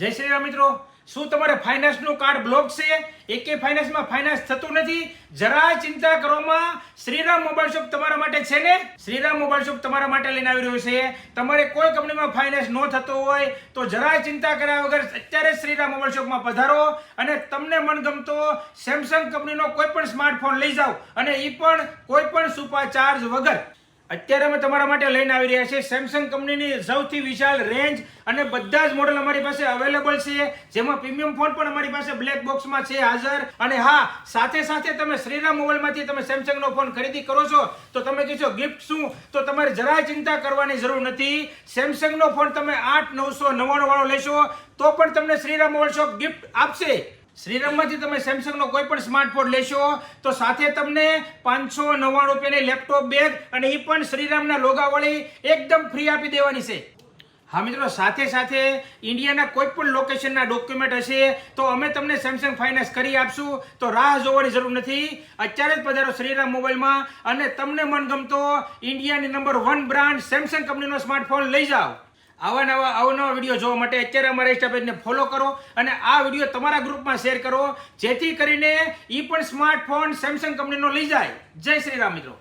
જય શ્રી રામ મિત્રો. શું તમારે ફાઇનાન્સનું કાર્ડ બ્લોક છે? એકે ફાઇનાન્સમાં ફાઇનાન્સ થતું નથી? જરા ચિંતા કરવામાં શ્રીરામ મોબાઈલ શોપ તમારા માટે છે ને? શ્રીરામ મોબાઈલ શોપ તમારા માટે લઈને આવી રહ્યો છે. તમારે કોઈ કંપનીમાં ફાઇનાન્સ ન થતો હોય, તો જરા ચિંતા કર્યા વગર અત્યારે શ્રીરામ મોબાઈલ શોપમાં પધારો અને તમને મનગમતો સેમસંગ કંપનીનો કોઈ પણ સ્માર્ટફોન લઈ જાઓ અને એ પણ કોઈ પણ સુપા ચાર્જ વગર. અત્યારે અમે તમારા માટે લઈને આવી રહ્યા છીએ. સેમસંગ કંપનીની સૌથી વિશાળ રેન્જ અને બધા જ મોડલ અમારી પાસે અવેલેબલ છે. જેમાં પ્રીમિયમ ફોન પણ અમારી પાસે બ્લેક બોક્સમાં છે હાજર. અને હા, સાથે સાથે તમે શ્રીરામ મોબાઈલમાંથી તમે સેમસંગનો ફોન ખરીદી કરો છો, તો તમે કહેશો ગિફ્ટ શું? તો તમારે જરાય ચિંતા કરવાની જરૂર નથી. સેમસંગનો ફોન તમે આઠ નવસો નવ્વાણું વાળો લેશો, તો પણ તમને શ્રીરામ મોબાઈલ શોપ ગિફ્ટ આપશે. શ્રીરામમાંથી તમે સેમસંગનો કોઈ પણ સ્માર્ટફોન લેશો, તો સાથે તમને પાંચસો નવ્વાણું રૂપિયાની લેપટોપ બેગ અને એ પણ શ્રીરામના લોગાવાળી એકદમ ફ્રી આપી દેવાની છે. હા મિત્રો, સાથે સાથે ઇન્ડિયાના કોઈ પણ લોકેશનના ડોક્યુમેન્ટ હશે, તો અમે તમને સેમસંગ ફાઇનાન્સ કરી આપશું. તો રાહ જોવાની જરૂર નથી. અત્યારે જ પધારો શ્રીરામ મોબાઈલમાં અને તમને મનગમતો ઇન્ડિયાની નંબર વન બ્રાન્ડ સેમસંગ કંપનીનો સ્માર્ટફોન લઈ જાઓ. આવા નવા અવનવા વીડિયો જોવા માટે અત્યારે અમારા ઇન્સ્ટા ફોલો કરો અને આ વીડિયો તમારા ગ્રુપમાં શેર કરો. જેથી કરીને એ પણ સ્માર્ટફોન સેમસંગ કંપનીનો લઈ જાય. જય શ્રી રામ મિત્રો.